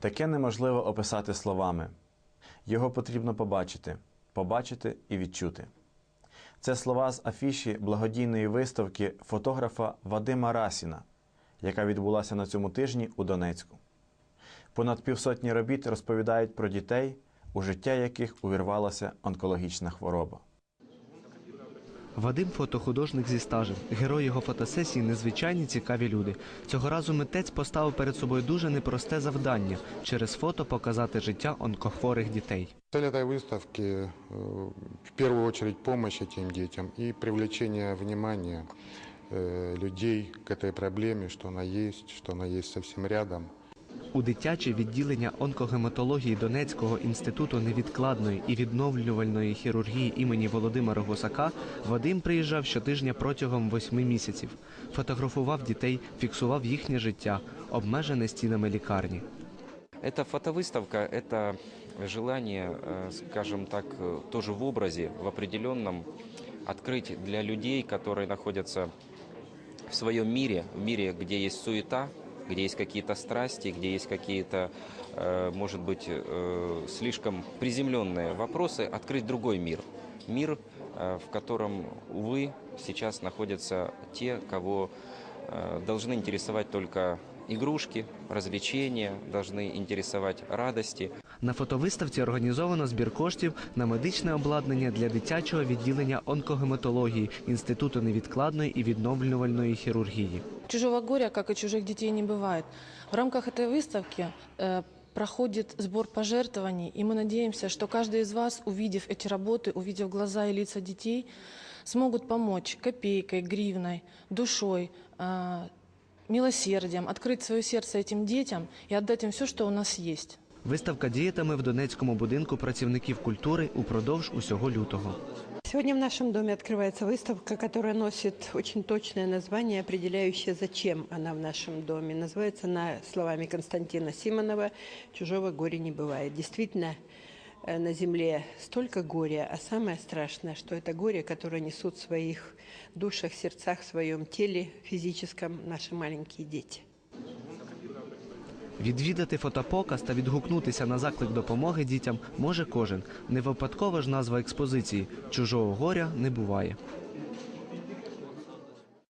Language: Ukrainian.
Таке неможливо описати словами. Його потрібно побачити, побачити і відчути. Це слова з афіші благодійної виставки фотографа Вадима Расіна, яка відбулася на цьому тижні у Донецьку. Понад півсотні робіт розповідають про дітей, у життя яких увірвалася онкологічна хвороба. Вадим фотохудожник зі стажем. Герой його фотосесії незвичайні цікаві люди. Цього разу митець поставив перед собою дуже непросте завдання через фото показати життя онкохворих дітей. Цель этой выставки э, в первую очередь помощь этим детям и привлечение внимания э, людей к этой проблеме, что она есть, что она есть совсем рядом. У дитяче відділення онкогематології Донецького інституту невідкладної і відновлювальної хірургії імені Володимира Гусака Вадим приїжджав щотижня протягом восьми місяців. Фотографував дітей, фіксував їхнє життя, обмежене стінами лікарні. Эта фотовыставка – это желание, э, скажем так, э, тоже в образе, в определенном, открыть для людей, которые находятся в своем мире, в мире, где есть суета, где есть какие-то страсти, где есть какие-то, э, может быть, э, слишком приземленные вопросы, открыть другой мир. Мир, э, в котором, увы, сейчас находятся те, кого должны интересовать только игрушки, развлечения, должны интересовать радости. На фотовиставці організовано збір коштів на медичне обладнання для дитячого відділення онкогематології Інституту невідкладної і відновлювальної хірургії. Чужого горя, как и чужих детей, не бывает. В рамках этой выставки э, проходит сбор пожертвований, и мы надеемся, что каждый из вас, увидев эти работы, увидев глаза и лица детей, смогут помочь копейкой, гривной, душой, э, милосердием, открыть свое сердце этим детям и отдать им все, что у нас есть. Виставка діятиме в Донецькому будинку працівників культури упродовж усього лютого. Сегодня в нашем доме открывается выставка, которая носит очень точное название, определяющее, зачем она в нашем доме. Называется она словами Константина Симонова «Чужого горя не бывает». Действительно, э, на земле столько горя, а самое страшное, что это горе, которое несут в своих душах, сердцах, в своем теле физическом наши маленькие дети. Відвідати фотопоказ та відгукнутися на заклик допомоги дітям може кожен. Не випадкова ж назва експозиції Чужого горя не буває.